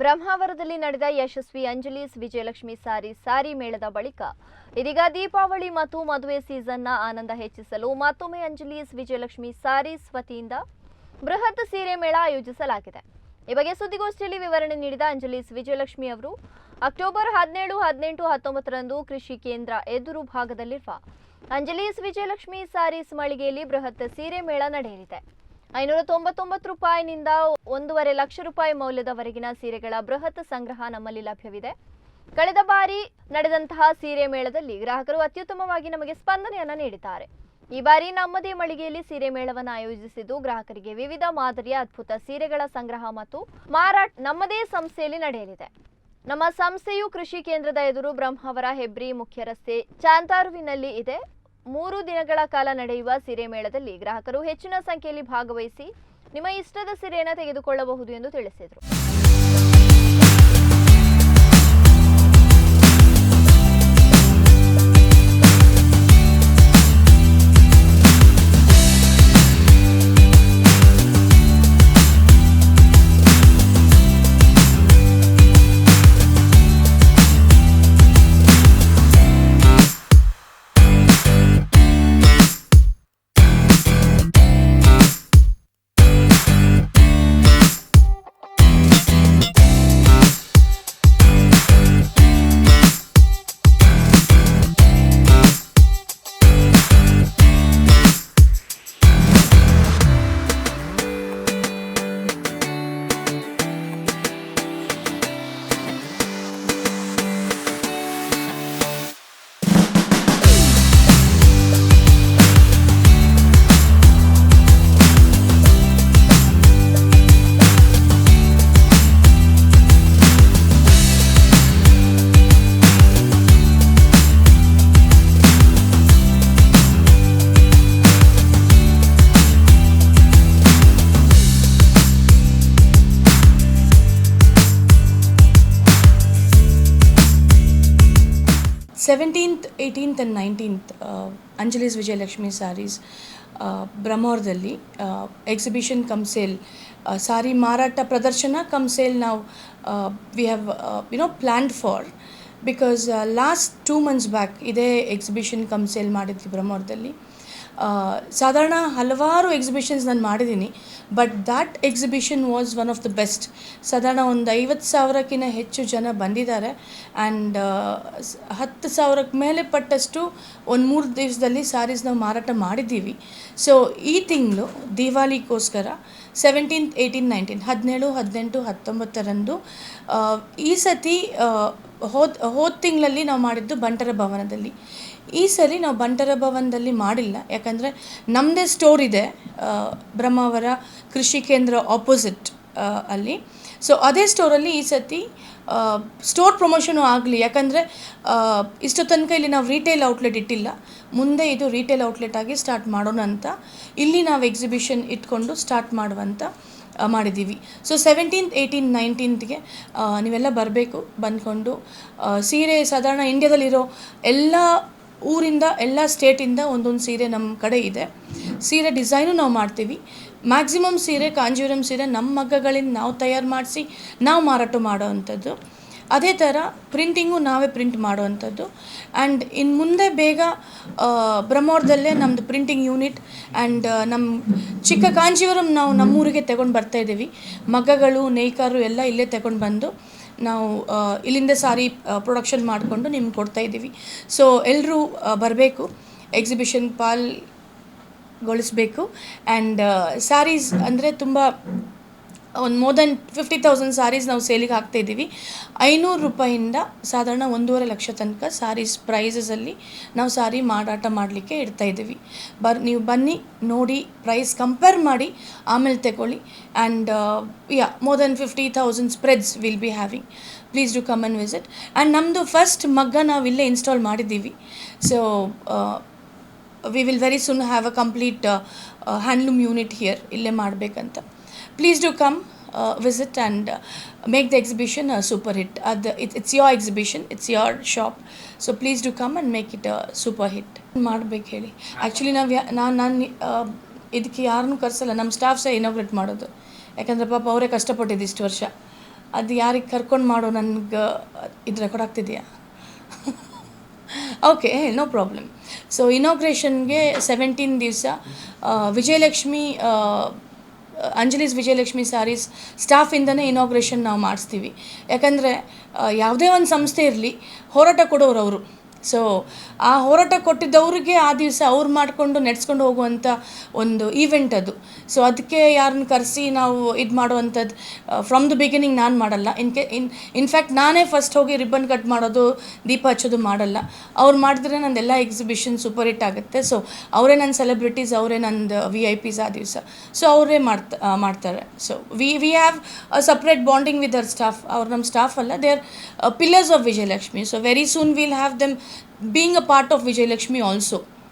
ಬ್ರಹ್ಮಾವರದಲ್ಲಿ ನಡೆದ ಯಶಸ್ವಿ ಅಂಜಲೀಸ್ ವಿಜಯಲಕ್ಷ್ಮಿ ಸಾರಿ ಸಾರಿ ಮೇಳದ ಬಳಿಕ ಇದೀಗ ದೀಪಾವಳಿ ಮತ್ತು ಮದುವೆ ಸೀಸನ್ನ ಆನಂದ ಹೆಚ್ಚಿಸಲು ಮತ್ತೊಮ್ಮೆ ಅಂಜಲೀಸ್ ವಿಜಯಲಕ್ಷ್ಮಿ ಸಾರೀಸ್ ವತಿಯಿಂದ ಬೃಹತ್ ಸೀರೆ ಮೇಳ ಆಯೋಜಿಸಲಾಗಿದೆ. ಈ ಬಗ್ಗೆ ಸುದ್ದಿಗೋಷ್ಠಿಯಲ್ಲಿ ವಿವರಣೆ ನೀಡಿದ ಅಂಜಲೀಸ್ ವಿಜಯಲಕ್ಷ್ಮಿ ಅವರು, ಅಕ್ಟೋಬರ್ ಹದಿನೇಳು, ಹದಿನೆಂಟು, ಹತ್ತೊಂಬತ್ತರಂದು ಕೃಷಿ ಕೇಂದ್ರ ಎದುರು ಭಾಗದಲ್ಲಿರುವ ಅಂಜಲೀಸ್ ವಿಜಯಲಕ್ಷ್ಮಿ ಸಾರೀಸ್ ಮಳಿಗೆಯಲ್ಲಿ ಬೃಹತ್ ಸೀರೆ ಮೇಳ ನಡೆಯಲಿದೆ. ಐನೂರ ತೊಂಬತ್ತೊಂಬತ್ತು ರೂಪಾಯಿನಿಂದ ಒಂದೂವರೆ ಲಕ್ಷ ರೂಪಾಯಿ ಮೌಲ್ಯದವರೆಗಿನ ಸೀರೆಗಳ ಬೃಹತ್ ಸಂಗ್ರಹ ನಮ್ಮಲ್ಲಿ ಲಭ್ಯವಿದೆ. ಕಳೆದ ಬಾರಿ ನಡೆದಂತಹ ಸೀರೆ ಮೇಳದಲ್ಲಿ ಗ್ರಾಹಕರು ಅತ್ಯುತ್ತಮವಾಗಿ ನಮಗೆ ಸ್ಪಂದನೆಯನ್ನ ನೀಡಿದ್ದಾರೆ. ಈ ಬಾರಿ ನಮ್ಮದೇ ಮಳಿಗೆಯಲ್ಲಿ ಸೀರೆ ಮೇಳವನ್ನು ಆಯೋಜಿಸಿದ್ದು ಗ್ರಾಹಕರಿಗೆ ವಿವಿಧ ಮಾದರಿಯ ಅದ್ಭುತ ಸೀರೆಗಳ ಸಂಗ್ರಹ ಮತ್ತು ಮಾರಾಟ ನಮ್ಮದೇ ಸಂಸ್ಥೆಯಲ್ಲಿ ನಡೆಯಲಿದೆ. ನಮ್ಮ ಸಂಸ್ಥೆಯು ಕೃಷಿ ಕೇಂದ್ರದ ಎದುರು ಬ್ರಹ್ಮಾವರ ಹೆಬ್ರಿ ಮುಖ್ಯ ರಸ್ತೆ ಚಾಂತಾರುವಿನಲ್ಲಿ ಇದೆ. ಮೂರು ದಿನಗಳ ಕಾಲ ನಡೆಯುವ ಸೀರೆ ಮೇಳದಲ್ಲಿ ಗ್ರಾಹಕರು ಹೆಚ್ಚಿನ ಸಂಖ್ಯೆಯಲ್ಲಿ ಭಾಗವಹಿಸಿ ನಿಮ್ಮ ಇಷ್ಟದ ಸೀರೆಯನ್ನು ತೆಗೆದುಕೊಳ್ಳಬಹುದು ಎಂದು ತಿಳಿಸಿದರು. Seventeenth eighteenth and nineteenth Anjali's Vijayalakshmi sarees ಬ್ರಹ್ಮೋರ್ದಲ್ಲಿ exhibition cum sale sari ಮಾರಾಟ ಪ್ರದರ್ಶನ ಕಮ್ ಸೇಲ್ ನಾವು we have you know planned for because last two months back ಇದೇ ಎಕ್ಸಿಬಿಷನ್ ಕಮ್ ಸೇಲ್ ಮಾಡಿದ್ವಿ ಬ್ರಹ್ಮೋರ್ದಲ್ಲಿ ಸಾಧಾರಣ ಹಲವಾರು ಎಕ್ಸಿಬಿಷನ್ಸ್ ನಾನು ಮಾಡಿದ್ದೀನಿ but that exhibition was one of the best ಸಾಧಾರಣ ಒಂದು ಐವತ್ತು ಸಾವಿರಕ್ಕಿಂತ ಹೆಚ್ಚು ಜನ ಬಂದಿದ್ದಾರೆ ಆ್ಯಂಡ್ ಹತ್ತು ಸಾವಿರಕ್ಕೆ ಮೇಲೆ ಪಟ್ಟಷ್ಟು ಒಂದು ಮೂರು ದಿವಸದಲ್ಲಿ ಸ್ಯಾರೀಸ್ ನಾವು ಮಾರಾಟ ಮಾಡಿದ್ದೀವಿ. ಸೊ ಈ ತಿಂಗಳು ದಿವಾಲಿಗೋಸ್ಕರ ಸೆವೆಂಟೀನ್ತ್ ಏಯ್ಟೀನ್ ನೈನ್ಟೀನ್ ಹದಿನೇಳು, ಹದಿನೆಂಟು, ಹತ್ತೊಂಬತ್ತರಂದು ಈ ಸತಿ ಹೋದ ಹೋದ ತಿಂಗಳಲ್ಲಿ ನಾವು ಮಾಡಿದ್ದು ಬಂಟರ ಭವನದಲ್ಲಿ. ಈ ಸರಿ ನಾವು ಬಂಟರ ಭವನದಲ್ಲಿ ಮಾಡಿಲ್ಲ. ಯಾಕಂದರೆ ನಮ್ಮದೇ ಸ್ಟೋರ್ ಇದೆ. ಬ್ರಹ್ಮಾವರ ಕೃಷಿ ಕೇಂದ್ರ ಆಪೋಸಿಟ್ ಅಲ್ಲಿ. ಸೊ ಅದೇ ಸ್ಟೋರಲ್ಲಿ ಈ ಸತಿ ಸ್ಟೋರ್ ಪ್ರಮೋಷನು ಆಗಲಿ. ಯಾಕಂದರೆ ಇಷ್ಟು ತನಕ ಇಲ್ಲಿ ನಾವು ರಿಟೇಲ್ ಔಟ್ಲೆಟ್ ಇಟ್ಟಿಲ್ಲ. ಮುಂದೆ ಇದು ರಿಟೇಲ್ ಔಟ್ಲೆಟ್ ಆಗಿ ಸ್ಟಾರ್ಟ್ ಮಾಡೋಣ ಅಂತ. ಇಲ್ಲಿ ನಾವು ಎಕ್ಸಿಬಿಷನ್ ಇಟ್ಕೊಂಡು ಸ್ಟಾರ್ಟ್ ಮಾಡುವಂತ ಮಾಡಿದ್ದೀವಿ. ಸೊ ಸೆವೆಂಟೀನ್ತ್ ಏಯ್ಟೀನ್ ನೈನ್ಟೀನ್ತ್ಗೆ ನೀವೆಲ್ಲ ಬರಬೇಕು. ಬಂದ್ಕೊಂಡು ಸೀರೆ ಸಾಧಾರಣ ಇಂಡ್ಯಾದಲ್ಲಿರೋ ಎಲ್ಲ ಊರಿಂದ ಎಲ್ಲ ಸ್ಟೇಟಿಂದ ಒಂದೊಂದು ಸೀರೆ ನಮ್ಮ ಕಡೆ ಇದೆ. ಸೀರೆ ಡಿಸೈನು ನಾವು ಮಾಡ್ತೀವಿ. ಮ್ಯಾಕ್ಸಿಮಮ್ ಸೀರೆ, ಕಾಂಜೀವರಂ ಸೀರೆ ನಮ್ಮ ಮಗ್ಗಗಳಿಂದ ನಾವು ತಯಾರು ಮಾಡಿಸಿ ನಾವು ಮಾರಾಟ ಮಾಡೋವಂಥದ್ದು ಅದೇ ಥರ ಪ್ರಿಂಟಿಂಗು ನಾವೇ ಪ್ರಿಂಟ್ ಮಾಡುವಂಥದ್ದು ಆ್ಯಂಡ್ ಇನ್ನು ಮುಂದೆ ಬೇಗ ಬ್ರಹ್ಮೋರದಲ್ಲೇ ನಮ್ಮದು ಪ್ರಿಂಟಿಂಗ್ ಯೂನಿಟ್ ಆ್ಯಂಡ್ ನಮ್ಮ ಚಿಕ್ಕ ಕಾಂಜೀವರಂ ನಾವು ನಮ್ಮೂರಿಗೆ ತಗೊಂಡು ಬರ್ತಾ ಇದ್ದೀವಿ. ಮಗ್ಗಗಳು ನೇಯ್ಕಾರರು ಎಲ್ಲ ಇಲ್ಲೇ ತಗೊಂಡು ಬಂದು ನಾವು ಇಲ್ಲಿಂದ ಸಾರಿ ಪ್ರೊಡಕ್ಷನ್ ಮಾಡಿಕೊಂಡು ನಿಮ್ಗೆ ಕೊಡ್ತಾ ಇದ್ದೀವಿ. ಸೊ ಎಲ್ಲರೂ ಬರಬೇಕು ಎಕ್ಸಿಬಿಷನ್ ಪಾಲ್ಗೊಳಿಸ್ಬೇಕು. ಆ್ಯಂಡ್ ಸ್ಯಾರೀಸ್ ಅಂದರೆ ತುಂಬ ಒಂದು more than fifty thousand sarees ನಾವು ಸೇಲಿಗೆ ಹಾಕ್ತಾ ಇದ್ದೀವಿ. ಐನೂರು ರೂಪಾಯಿಂದ ಸಾಧಾರಣ ಒಂದೂವರೆ ಲಕ್ಷ ತನಕ ಸ್ಯಾರೀಸ್ ಪ್ರೈಸಸಲ್ಲಿ ನಾವು ಸಾರಿ ಮಾರಾಟ ಮಾಡಲಿಕ್ಕೆ ಇಡ್ತಾ ಇದ್ದೀವಿ. ಬರ್, ನೀವು ಬನ್ನಿ, ನೋಡಿ ಪ್ರೈಸ್ ಕಂಪೇರ್ ಮಾಡಿ, ಆಮೇಲೆ ತಗೊಳ್ಳಿ. And ya more than fifty thousand spreads will be having please do come and visit and ನಮ್ಮದು ಫಸ್ಟ್ ಮಗ್ಗ ನಾವು ಇಲ್ಲೇ ಇನ್ಸ್ಟಾಲ್ ಮಾಡಿದ್ದೀವಿ. So we will very soon have a complete handloom unit here ಇಲ್ಲೇ ಮಾಡಬೇಕಂತ. Please do come visit and make the exhibition super hit ಅದು it's it's your exhibition it's your shop so please do come and make it super hit ಮಾಡ್ಬೇಕು ಹೇಳಿ actually ನಾವು ನಾನು ನಾನು ಇದಕ್ಕೆ ಯಾರನ್ನೂ ಕರೆಸಲ್ಲ. ನಮ್ಮ ಸ್ಟಾಫ್ ಸಹ ಇನಾಗ್ರೇಟ್ ಮಾಡೋದು. ಯಾಕಂದರೆ ಪಾಪ ಅವರೇ ಕಷ್ಟಪಟ್ಟಿದ್ದು ಇಷ್ಟು ವರ್ಷ. ಅದು ಯಾರಿಗೆ ಕರ್ಕೊಂಡು ಮಾಡೋ ನನಗೆ ಇದು ರೆಕಾರ್ಡ್ ಆಗ್ತಿದೆಯಾ? ಓಕೆ ನೋ ಪ್ರಾಬ್ಲಮ್ ಸೊ ಇನಾಗ್ರೇಷನ್ಗೆ ಸೆವೆಂಟೀನ್ ದಿವಸ ವಿಜಯಲಕ್ಷ್ಮಿ ಅಂಜಲೀಸ್ ವಿಜಯಲಕ್ಷ್ಮಿ ಸ್ಯಾರೀಸ್ ಸ್ಟಾಫಿಂದನೇ ಇನಾಗ್ರೇಷನ್ ನಾವು ಮಾಡಿಸ್ತೀವಿ. ಯಾಕಂದರೆ ಯಾವುದೇ ಒಂದು ಸಂಸ್ಥೆ ಇರಲಿ, ಹೋರಾಟ ಕೊಡೋರು ಅವರು ಸೊ ಆ ಹೋರಾಟ ಕೊಟ್ಟಿದ್ದವ್ರಿಗೆ ಆ ದಿವಸ ಅವ್ರು ಮಾಡಿಕೊಂಡು ನಡೆಸ್ಕೊಂಡು ಹೋಗುವಂಥ ಒಂದು ಈವೆಂಟ್ ಅದು. ಸೊ ಅದಕ್ಕೆ ಯಾರನ್ನ ಕರೆಸಿ ನಾವು ಇದು ಮಾಡುವಂಥದ್ದು ಫ್ರಮ್ ದ ಬಿಗಿನಿಂಗ್ ನಾನು ಮಾಡಲ್ಲ. ಇನ್ ಕೆ ಇನ್ ಇನ್ಫ್ಯಾಕ್ಟ್ ನಾನೇ ಫಸ್ಟ್ ಹೋಗಿ ರಿಬ್ಬನ್ ಕಟ್ ಮಾಡೋದು, ದೀಪ ಹಚ್ಚೋದು ಮಾಡಲ್ಲ. ಅವ್ರು ಮಾಡಿದ್ರೆ ನಂದೆಲ್ಲ ಎಕ್ಸಿಬಿಷನ್ ಸೂಪರ್ ಹಿಟ್ ಆಗುತ್ತೆ. ಸೊ ಅವರೇ ನನ್ನ ಸೆಲೆಬ್ರಿಟೀಸ್ ಅವರೇ ನಂದು ವಿ ಐ ಪಿಸ್ ಆ ದಿವಸ. ಸೊ ಅವರೇ ಮಾಡ್ತಾ ಮಾಡ್ತಾರೆ. So we we have a separate bonding with our staff ಅವ್ರು ನಮ್ಮ ಸ್ಟಾಫ್ ಅಲ್ಲ they are pillars of Vijayalakshmi so very soon will have them being a part of Vijayalakshmi also